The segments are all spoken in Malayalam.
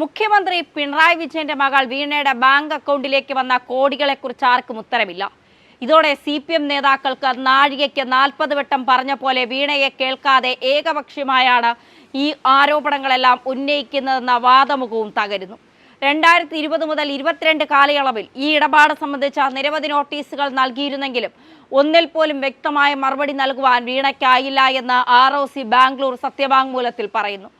മുഖ്യമന്ത്രി പിണറായി വിജയന്റെ മകൾ വീണയുടെ ബാങ്ക് അക്കൗണ്ടിലേക്ക് വന്ന കോടികളെക്കുറിച്ച് ആർക്കും ഉത്തരമില്ല. ഇതോടെ സി പി എം നേതാക്കൾക്ക് നാഴികയ്ക്ക് നാൽപ്പത് വട്ടം പറഞ്ഞ പോലെ വീണയെ കേൾക്കാതെ ഏകപക്ഷീയമായാണ് ഈ ആരോപണങ്ങളെല്ലാം ഉന്നയിക്കുന്നതെന്ന വാദമുഖവും തകരുന്നു. രണ്ടായിരത്തി ഇരുപത് മുതൽ ഇരുപത്തിരണ്ട് കാലയളവിൽ ഈ ഇടപാട് സംബന്ധിച്ച നിരവധി നോട്ടീസുകൾ നൽകിയിരുന്നെങ്കിലും ഒന്നിൽ പോലും വ്യക്തമായ മറുപടി നൽകുവാൻ വീണയ്ക്കായില്ല എന്ന് ആർ ഒ സി ബാംഗ്ലൂർ സത്യവാങ്മൂലത്തിൽ പറയുന്നു.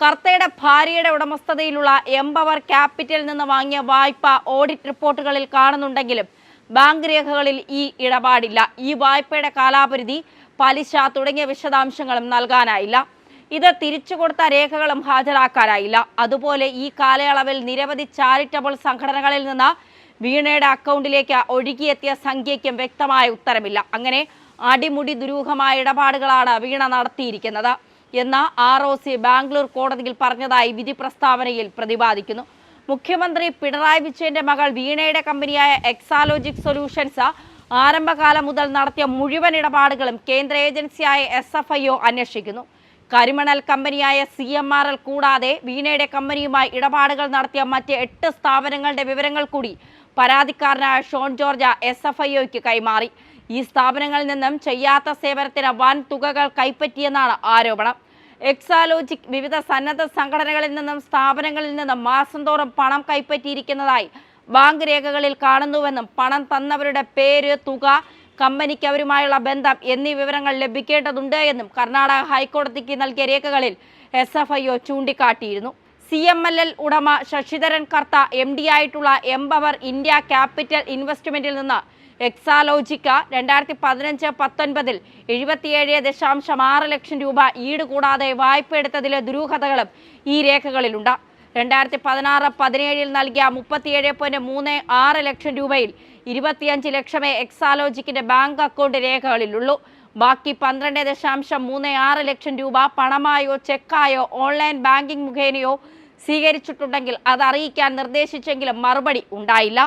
കർത്തയുടെ ഭാര്യയുടെ ഉടമസ്ഥതയിലുള്ള എംപവർ ക്യാപിറ്റലിൽ നിന്ന് വാങ്ങിയ വായ്പ ഓഡിറ്റ് റിപ്പോർട്ടുകളിൽ കാണുന്നുണ്ടെങ്കിലും ബാങ്ക് രേഖകളിൽ ഈ ഇടപാടില്ല. ഈ വായ്പയുടെ കാലാപരിധി പലിശ തുടങ്ങിയ വിശദാംശങ്ങളും നൽകാനായില്ല. ഇത് തിരിച്ചു കൊടുത്ത രേഖകളും ഹാജരാക്കാനായില്ല. അതുപോലെ ഈ കാലയളവിൽ നിരവധി ചാരിറ്റബിൾ സംഘടനകളിൽ നിന്ന് വീണയുടെ അക്കൗണ്ടിലേക്ക് ഒഴുകിയെത്തിയ സംഖ്യയ്ക്കും വ്യക്തമായ ഉത്തരമില്ല. അങ്ങനെ അടിമുടി ദുരൂഹമായ ഇടപാടുകളാണ് വീണ നടത്തിയിരിക്കുന്നത്. എന്ന് ആർ ഒ സി ബാംഗ്ലൂർ കോടതിയിൽ പറഞ്ഞതായി വിധി പ്രസ്താവനയിൽ പ്രതിപാദിക്കുന്നു. മുഖ്യമന്ത്രി പിണറായി വിജയന്റെ മകൾ വീണയുടെ കമ്പനിയായ എക്സാലോജിക് സൊല്യൂഷൻസ് ആരംഭകാലം മുതൽ നടത്തിയ മുഴുവൻ ഇടപാടുകളും കേന്ദ്ര ഏജൻസിയായ എസ് എഫ് ഐ ഒ അന്വേഷിക്കുന്നു. കരിമണൽ കമ്പനിയായ സി എം ആർ എൽ കൂടാതെ വീണയുടെ കമ്പനിയുമായി ഇടപാടുകൾ നടത്തിയ മറ്റ് എട്ട് സ്ഥാപനങ്ങളുടെ വിവരങ്ങൾ കൂടി പരാതിക്കാരനായ Shone George S F I ഒക്ക് കൈമാറി. ഈ സ്ഥാപനങ്ങളിൽ നിന്നും ചെയ്യാത്ത സേവനത്തിന് വൻ തുകകൾ കൈപ്പറ്റിയെന്നാണ് ആരോപണം. എക്സാലോജിക് വിവിധ സന്നദ്ധ സംഘടനകളിൽ നിന്നും സ്ഥാപനങ്ങളിൽ നിന്നും മാസം തോറും പണം കൈപ്പറ്റിയിരിക്കുന്നതായി ബാങ്ക് രേഖകളിൽ കാണുന്നുവെന്നും പണം തന്നവരുടെ പേര് തുക കമ്പനിക്ക് അവരുമായുള്ള ബന്ധം എന്നീ വിവരങ്ങൾ ലഭിക്കേണ്ടതുണ്ട് എന്നും കർണാടക ഹൈക്കോടതിക്ക് നൽകിയ രേഖകളിൽ എസ് എഫ് ഐ ഒ ചൂണ്ടിക്കാട്ടിയിരുന്നു. സി എം എൽ എൽ ഉടമ ശശിധരൻ കർത്ത എം ഡി ആയിട്ടുള്ള എംപവർ ഇന്ത്യ ക്യാപിറ്റൽ ഇൻവെസ്റ്റ്മെന്റിൽ നിന്ന് എക്സാലോജിക്ക രണ്ടായിരത്തി പതിനഞ്ച് പത്തൊൻപതിൽ എഴുപത്തിയേഴ് ദശാംശം ആറ് ലക്ഷം രൂപ ഈട് കൂടാതെ വായ്പ എടുത്തതിലെ ദുരൂഹതകളും ഈ രേഖകളിലുണ്ട്. രണ്ടായിരത്തി പതിനാറ് പതിനേഴിൽ നൽകിയ മുപ്പത്തിയേഴ് പോയിന്റ് മൂന്ന് ആറ് ലക്ഷം രൂപയിൽ ഇരുപത്തിയഞ്ച് ലക്ഷമേ എക്സാലോജിക്കിന്റെ ബാങ്ക് അക്കൗണ്ട് രേഖകളിലുള്ളൂ. ബാക്കി പന്ത്രണ്ട് ദശാംശം മൂന്ന് ആറ് ലക്ഷം രൂപ പണമായോ ചെക്കായോ ഓൺലൈൻ ബാങ്കിംഗ് മുഖേനയോ സ്വീകരിച്ചിട്ടുണ്ടെങ്കിൽ അത് അറിയിക്കാൻ നിർദ്ദേശിച്ചെങ്കിലും മറുപടി ഉണ്ടായില്ല.